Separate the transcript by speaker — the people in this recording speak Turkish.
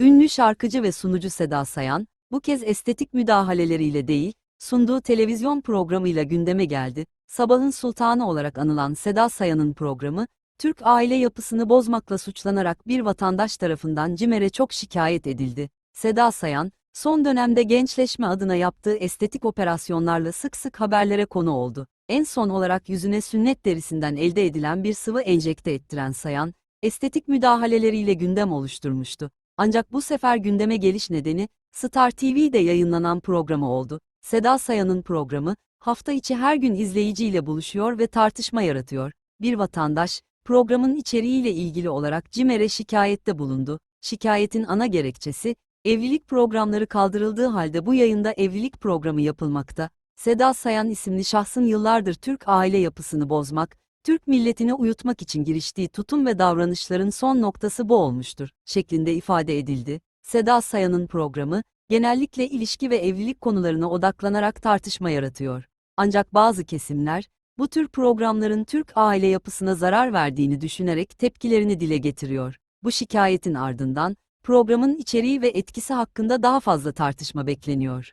Speaker 1: Ünlü şarkıcı ve sunucu Seda Sayan, bu kez estetik müdahaleleriyle değil, sunduğu televizyon programıyla gündeme geldi. Sabahın sultanı olarak anılan Seda Sayan'ın programı, Türk aile yapısını bozmakla suçlanarak bir vatandaş tarafından CİMER'e çok şikayet edildi. Seda Sayan, son dönemde gençleşme adına yaptığı estetik operasyonlarla sık sık haberlere konu oldu. En son olarak yüzüne sünnet derisinden elde edilen bir sıvı enjekte ettiren Sayan, estetik müdahaleleriyle gündem oluşturmuştu. Ancak bu sefer gündeme geliş nedeni, Star TV'de yayınlanan programı oldu. Seda Sayan'ın programı, hafta içi her gün izleyiciyle buluşuyor ve tartışma yaratıyor. Bir vatandaş, programın içeriğiyle ilgili olarak CİMER'e şikayette bulundu. Şikayetin ana gerekçesi, evlilik programları kaldırıldığı halde bu yayında evlilik programı yapılmakta. Seda Sayan isimli şahsın yıllardır Türk aile yapısını bozmak, Türk milletini uyutmak için giriştiği tutum ve davranışların son noktası bu olmuştur, şeklinde ifade edildi. Seda Sayan'ın programı, genellikle ilişki ve evlilik konularına odaklanarak tartışma yaratıyor. Ancak bazı kesimler, bu tür programların Türk aile yapısına zarar verdiğini düşünerek tepkilerini dile getiriyor. Bu şikayetin ardından, programın içeriği ve etkisi hakkında daha fazla tartışma bekleniyor.